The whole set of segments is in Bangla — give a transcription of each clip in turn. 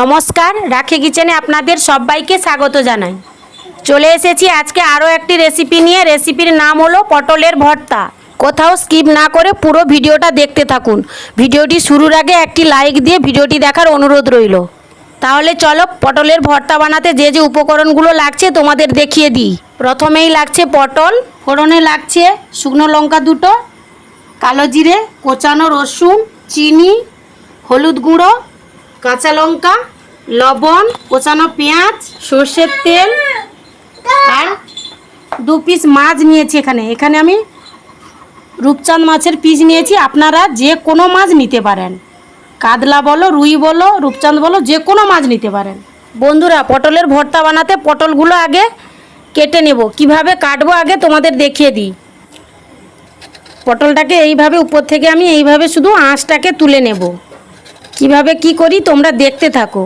নমস্কার, রাখি কিচেনে আপনাদের সবাইকে স্বাগত জানাই। চলে এসেছি আজকে আরও একটি রেসিপি নিয়ে। রেসিপির নাম হলো পটলের ভর্তা। কোথাও স্কিপ না করে পুরো ভিডিওটা দেখতে থাকুন। ভিডিওটি শুরুর আগে একটি লাইক দিয়ে ভিডিওটি দেখার অনুরোধ রইল। তাহলে চলো পটলের ভর্তা বানাতে যে যে উপকরণগুলো লাগছে তোমাদের দেখিয়ে দিই। প্রথমেই লাগছে পটল, ফোড়নে লাগছে শুকনো লঙ্কা দুটো, কালো জিরে, কোচানো রসুন, চিনি, হলুদ গুঁড়ো কাঁচা লঙ্কা, লবণ, কোচানো পেঁয়াজ, সর্ষের তেল, আর দু পিস মাছ নিয়েছি এখানে। এখানে আমি রূপচাঁদ মাছের পিস নিয়েছি। আপনারা যে কোনো মাছ নিতে পারেন। কাতলা বলো, রুই বলো, রূপচাঁদ বলো, যে কোনো মাছ নিতে পারেন। বন্ধুরা, পটলের ভর্তা বানাতে পটলগুলো আগে কেটে নেব। কীভাবে কাটবো আগে তোমাদের দেখিয়ে দিই। পটলটাকে এইভাবে উপর থেকে আমি এইভাবে শুধু আঁশটাকে তুলে নেব। কীভাবে কি করি তোমরা দেখতে থাকো।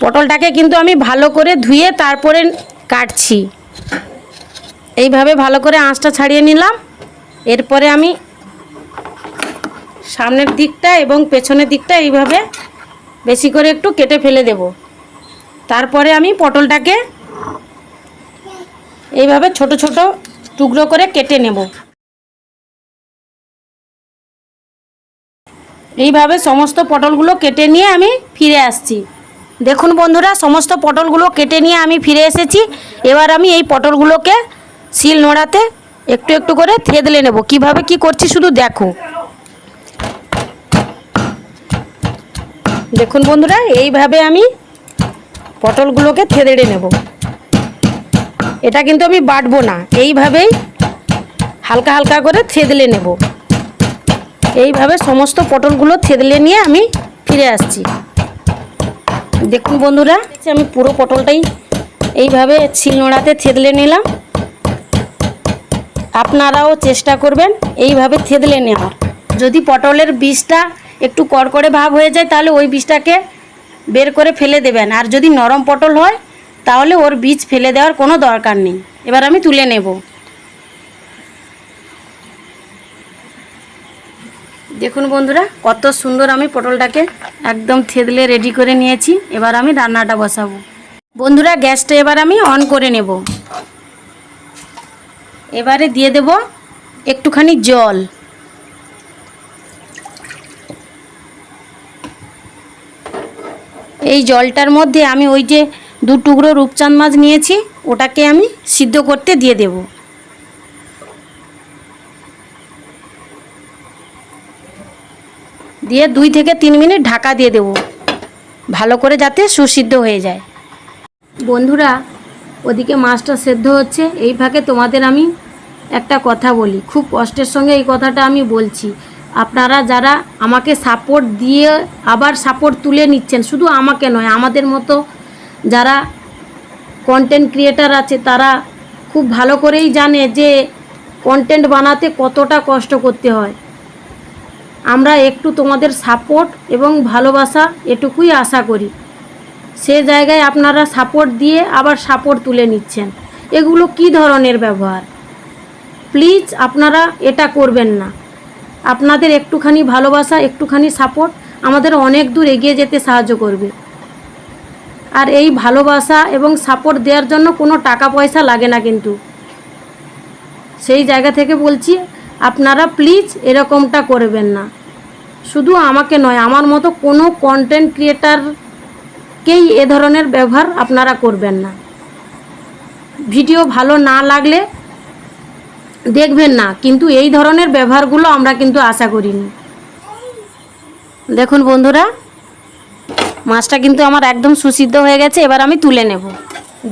পটলটাকে কিন্তু আমি ভালো করে ধুয়ে তারপরে কাটছি। এইভাবে ভালো করে আঁচটা ছাড়িয়ে নিলাম। এরপরে আমি সামনের দিকটা এবং পেছনের দিকটা এইভাবে বেশি করে একটু কেটে ফেলে দেব। তারপরে আমি পটলটাকে এইভাবে ছোট ছোট টুকরো করে কেটে নেব। এইভাবে সমস্ত পটলগুলো কেটে নিয়ে আমি ফিরে আসছি। দেখুন বন্ধুরা, সমস্ত পটলগুলো কেটে নিয়ে আমি ফিরে এসেছি। এবার আমি এই পটলগুলোকে শিল নোড়াতে একটু একটু করে থেদলে নেব। কীভাবে কি করছি শুধু দেখো। দেখুন বন্ধুরা, এইভাবে আমি পটলগুলোকে থেদেড়ে নেব। এটা কিন্তু আমি বাটবো না। এইভাবেই হালকা হালকা করে থেদলে নেব। এইভাবে সমস্ত পটলগুলো থেদলে নিয়ে আমি ফিরে আসছি। দেখুন বন্ধুরা আমি পুরো পটলটাই এইভাবে শিলনোড়াতে থেদলে নিলাম। আপনারাও চেষ্টা করবেন এইভাবে থেদলে নেওয়ার। যদি পটলের বীজটা একটু কড়কড়ে ভাব হয়ে যায়, তাহলে ওই বীজটাকে বের করে ফেলে দেবেন। আর যদি নরম পটল হয়, তাহলে ওর বীজ ফেলে দেওয়ার কোনো দরকার নেই। এবার আমি তুলে নেব। দেখুন বন্ধুরা, কত সুন্দর আমি পটলটাকে একদম থেদলে রেডি করে নিয়েছি। এবার আমি রান্নাটা বসাবো। বন্ধুরা, গ্যাসটা এবার আমি অন করে নেব। এবারে দিয়ে দেব একটুখানি জল। এই জলটার মধ্যে আমি ওই যে দু টুকরো রূপচাঁদ মাছ নিয়েছি, ওটাকে আমি সিদ্ধ করতে দিয়ে দেবো। দিয়ে দুই থেকে তিন মিনিট ঢাকা দিয়ে দেবো। ভালো করে যাতে সুসিদ্ধ হয়ে যায়। বন্ধুরা, ওদিকে মাছটা সেদ্ধ হচ্ছে। এই ফাঁকে তোমাদের আমি একটা কথা বলি। খুব কষ্টের সঙ্গে এই কথাটা আমি বলছি। আপনারা যারা আমাকে সাপোর্ট দিয়ে আবার সাপোর্ট তুলে নিচ্ছেন, শুধু আমাকে নয়, আমাদের মতো যারা কন্টেন্ট ক্রিয়েটার আছে, তারা খুব ভালো করেই জানে যে কন্টেন্ট বানাতে কতটা কষ্ট করতে হয়। আমরা একটু তোমাদের সাপোর্ট এবং ভালোবাসা এটুকুই আশা করি। সে জায়গায় আপনারা সাপোর্ট দিয়ে আবার সাপোর্ট তুলে নিচ্ছেন। এগুলো কি ধরনের ব্যবহার? প্লিজ আপনারা এটা করবেন না। আপনাদের একটুখানি ভালোবাসা, একটুখানি সাপোর্ট আমাদের অনেক দূর এগিয়ে যেতে সাহায্য করবে। আর এই ভালোবাসা এবং সাপোর্ট দেওয়ার জন্য কোনো টাকা পয়সা লাগে না কিন্তু। সেই জায়গা থেকে বলছি আপনারা প্লিজ এরকমটা করবেন না। শুধু আমাকে নয়, আমার মতো কোনো কন্টেন্ট ক্রিয়েটারকেই এ ধরনের ব্যবহার আপনারা করবেন না। ভিডিও ভালো না লাগলে দেখবেন না, কিন্তু এই ধরনের ব্যবহারগুলো আমরা কিন্তু আশা করিনি। দেখুন বন্ধুরা, মাছটা কিন্তু আমার একদম সুসিদ্ধ হয়ে গেছে, এবার আমি তুলে নেব।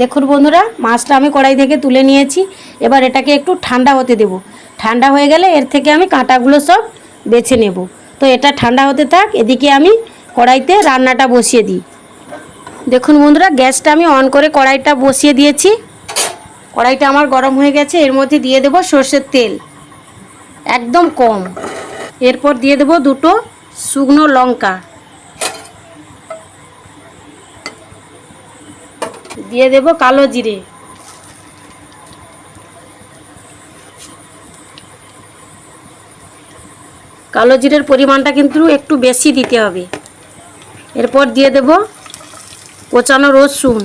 দেখুন বন্ধুরা, মাছটা আমি কড়াই থেকে তুলে নিয়েছি, এবার এটাকে একটু ঠান্ডা হতে দেব। ঠান্ডা হয়ে গেলে এর থেকে আমি কাঁটাগুলো সব বেছে নেব। তো এটা ঠান্ডা হতে থাক, এদিকে আমি কড়াইতে রান্নাটা বসিয়ে দিই। দেখুন বন্ধুরা, গ্যাসটা আমি অন করে কড়াইটা বসিয়ে দিয়েছি। কড়াইটা আমার গরম হয়ে গেছে, এর মধ্যে দিয়ে দেব সর্ষের তেল, একদম কম। এরপর দিয়ে দেব দুটো শুকনো লঙ্কা। দিয়ে দেব কালো জিরে। কালো জিরের পরিমাণটা কিন্তু একটু বেশি দিতে হবে। এরপর দিয়ে দেব কোচানো রসুন।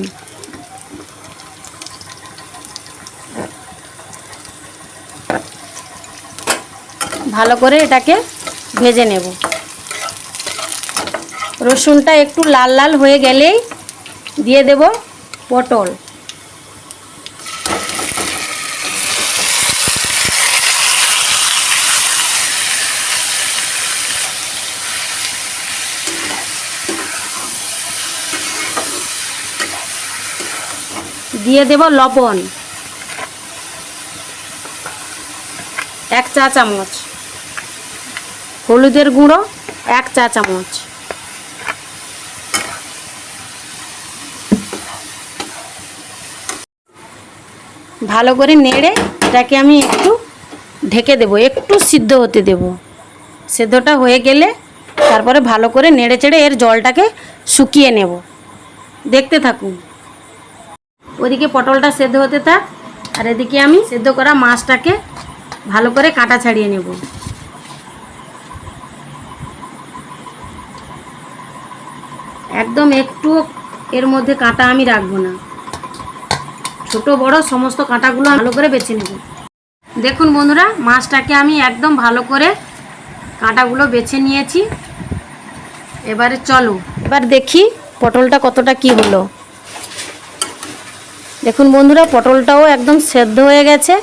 ভালো করে এটাকে ভেজে নেব। রসুনটা একটু লাল লাল হয়ে গেলেই দিয়ে দেব পটল। দিয়ে দেব লবণ। এক চা চামচ। হলুদের গুঁড়ো, এক চা চামচ। ভালো করে নেড়ে এটাকে আমি একটু ঢেকে দেব, একটু সিদ্ধ হতে দেব। সেদ্ধটা হয়ে গেলে তারপরে ভালো করে নেড়ে চেড়ে এর জলটাকে শুকিয়ে নেব। দেখতে থাকুন। ওদিকে পটলটা সেদ্ধ হতে থাক, আর এদিকে আমি সেদ্ধ করা মাছটাকে ভালো করে কাটা ছাড়িয়ে নেব। একদম একটু এর মধ্যে কাঁটা আমি রাখব না। ছোট, বড় সমস্ত কাঁটাগুলো ভালো করে বেছে নেব। দেখুন বন্ধুরা, মাছটাকে আমি একদম ভালো করে কাঁটাগুলো বেছে নিয়েছি। এবারে চলো, এবার দেখি পটলটা কতটা কি হলো। দেখুন বন্ধুরা, পটলটাও একদম সেদ্ধ হয়ে গেছে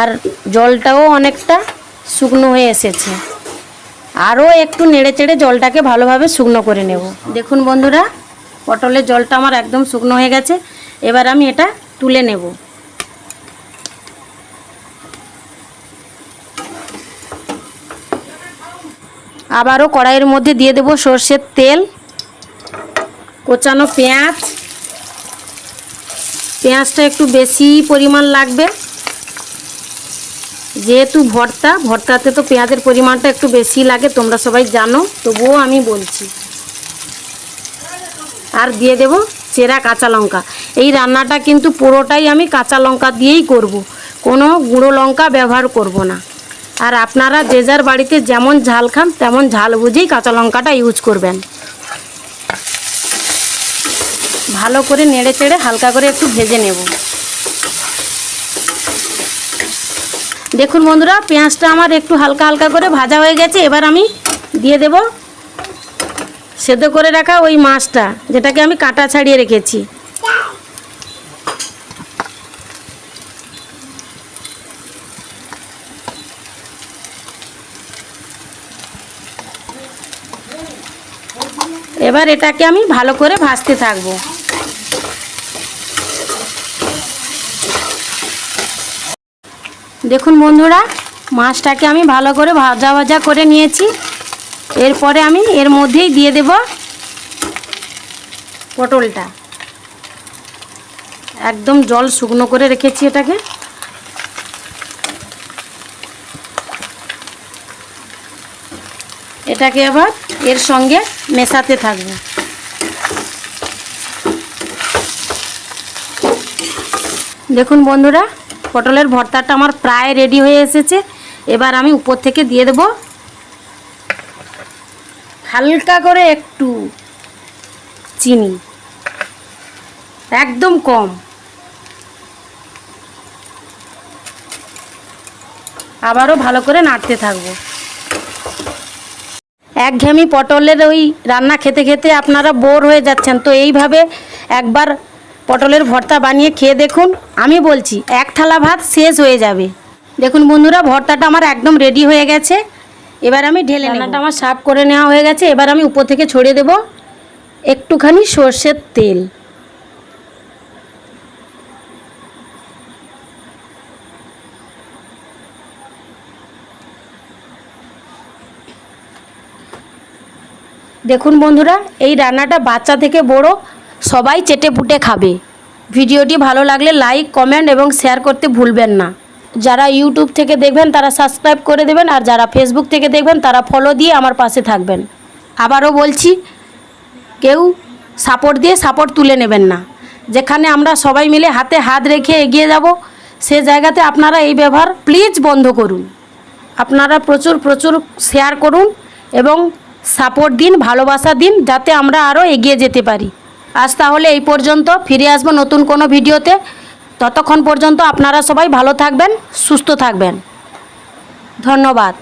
আর জলটাও অনেকটা শুকনো হয়ে এসেছে। আরও একটু নেড়ে চেড়ে জলটাকে ভালোভাবে শুকনো করে নেব। দেখুন বন্ধুরা, পটলের জলটা আমার একদম শুকনো হয়ে গেছে। এবার আমি এটা তুলে নেব। আবারও কড়াইয়ের মধ্যে দিয়ে দেব সর্ষের তেল, কোচানো পেঁয়াজ পেঁয়াজটা একটু বেশি পরিমাণ লাগবে। যেহেতু ভর্তা, ভর্তাতে তো পেঁয়াজের পরিমাণটা একটু বেশি লাগে, তোমরা সবাই জানো, তবুও আমি বলছি। আর দিয়ে দেব চেরা কাঁচা লঙ্কা। এই রান্নাটা কিন্তু পুরোটাই আমি কাঁচা লঙ্কা দিয়েই করব। কোনো গুঁড়ো লঙ্কা ব্যবহার করব না। আর আপনারা যে যার বাড়িতে যেমন ঝাল খান, তেমন ঝাল বুঝেই কাঁচা লঙ্কাটা ইউজ করবেন। ভালো করে নেড়ে চেড়ে হালকা করে একটু ভেজে নেব। দেখুন বন্ধুরা, পেঁয়াজটা আমার একটু হালকা হালকা করে ভাজা হয়ে গেছে। এবার আমি দিয়ে দেব সেদ্ধ করে রাখা ওই মাছটা, যেটাকে আমি কাটা ছাড়িয়ে রেখেছি। এবার এটাকে আমি ভালো করে ভাজতে থাকব। দেখুন বন্ধুরা, মাছটাকে আমি ভালো করে ভাজা ভাজা করে নিয়েছি। এরপরে আমি এর মধ্যেই দিয়ে দেব পটলটা। একদম জল শুকনো করে রেখেছি এটাকে। এটাকে আবার এর সঙ্গে মেশাতে থাকব। দেখুন বন্ধুরা পটলের ভর্তাটা আমার প্রায় রেডি হয়ে এসেছে। এবার আমি উপর থেকে দিয়ে দেব। হালকা করে একটু চিনি। একদম কম। আবারও ভালো করে নাড়তে থাকব। একঘেয়েমি পটলের ওই রান্না খেতে খেতে আপনারা বোর হয়ে যাচ্ছেন। তো এইভাবে একবার পটলের ভর্তা বানিয়ে খেয়ে দেখুন, আমি বলছি, এক থালা ভাত শেষ হয়ে যাবে। দেখুন বন্ধুরা, ভর্তাটা আমার একদম রেডি হয়ে গেছে। এবার আমি ঢেলে রান্নাটা আমার সাফ করে নেওয়া হয়ে গেছে। এবার আমি উপর থেকে ছড়িয়ে দেব একটুখানি সর্ষের তেল। দেখুন বন্ধুরা, এই রান্নাটা বাচ্চা থেকে বড় সবাই চেটে পুটে খাবে। ভিডিওটি ভালো লাগলে লাইক কমেন্ট এবং শেয়ার করতে ভুলবেন না। যারা ইউটিউব থেকে দেখবেন, তারা সাবস্ক্রাইব করে দেবেন আর যারা ফেসবুক থেকে দেখবেন, তারা ফলো দিয়ে আমার পাশে থাকবেন। আবারও বলছি, কেউ সাপোর্ট দিয়ে সাপোর্ট তুলে নেবেন না। যেখানে আমরা সবাই মিলে হাতে হাত রেখে এগিয়ে যাব, সে জায়গাতে আপনারা এই ব্যবহার প্লিজ বন্ধ করুন। আপনারা প্রচুর প্রচুর শেয়ার করুন এবং সাপোর্ট দিন, ভালোবাসা দিন, যাতে আমরা আরও এগিয়ে যেতে পারি। আজ তাহলে এই পর্যন্ত, ফিরে আসব নতুন কোনো ভিডিওতে। ততক্ষণ পর্যন্ত আপনারা সবাই ভালো থাকবেন, সুস্থ থাকবেন। ধন্যবাদ।